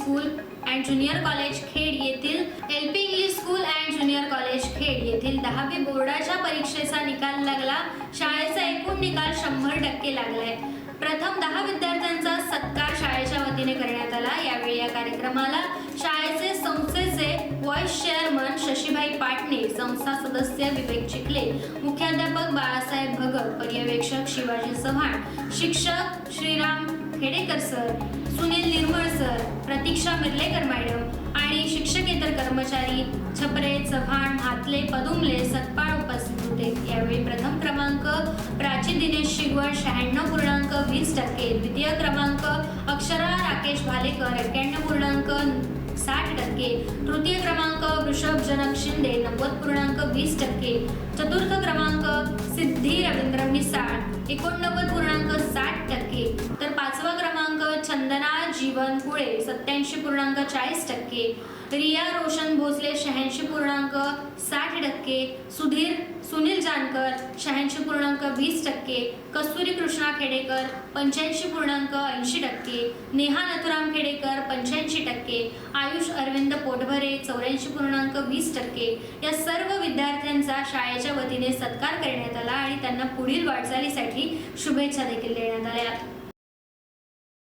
School and junior college Khed येथील L P English school and junior college Khed येथील दहावी बोर्डाच्या परीक्षेचा निकाल लागला. शाळेचा एकूण निकाल शंभर टक्के लागलाय. प्रथम दहा विद्यार्थ्यांचा सत्कार शाळेच्या वतीने करण्यात आला. यावेळी या कार्यक्रमाला शाळेचे संस्थेचे व्हाईस चेअरमन शशीभाई पाटणे संस्था सदस्य विवेक चिखले मुख्याध्यापक बाळासाहेब भगत पर्यवेक्षक शिवाजी चव्हाण शिक्षक श्रीराम खेडेकर सर सुनील निर्मळ सर प्रतीक्षा मिर्लेकर मॅडम आणि शिक्षकेतर कर्मचारी छपरे चव्हाण हातले पदुमले सतपाळ उपस्थित होते. यावेळी प्रथम क्रमांक प्राची दिनेश शिगवण शहाण्णव पूर्णांक वीस टक्के द्वितीय क्रमांक अक्षरा राकेश भालेकर एक्क्याण्णव पूर्णांक साठ टक्के तृतीय क्रमांक वृषभ शिंदे नव्वद पूर्णांक वीस टक्के चतुर्थ क्रमांक सिद्धी रवींद्र मिसाळ एकोणनव्वद पूर्णांक साठ टक्के तर पाचवा क्रमांक चंदना जीवन कुळे सत्याऐंशी पूर्णांक चाळीस टक्के रिया रोशन भोसले शहाऐंशी पूर्णांक साठ टक्के सुधीर सुनील जानकर शहाऐंशी पूर्णांक वीस टक्के कस्तुरी कृष्णा खेडेकर पंच्याऐंशी पूर्णांक ऐंशी टक्के नेहा नथुराम खेडेकर टक्के आयुष अरविंद पोटभरे चौऱ्याऐंशी पूर्णांक वीस टक्के. या सर्व विद्यार्थ्यांचा शाळेच्या वतीने सत्कार करण्यात आला आणि त्यांना पुढील वाटचालीसाठी शुभेच्छा देखील देण्यात आल्या.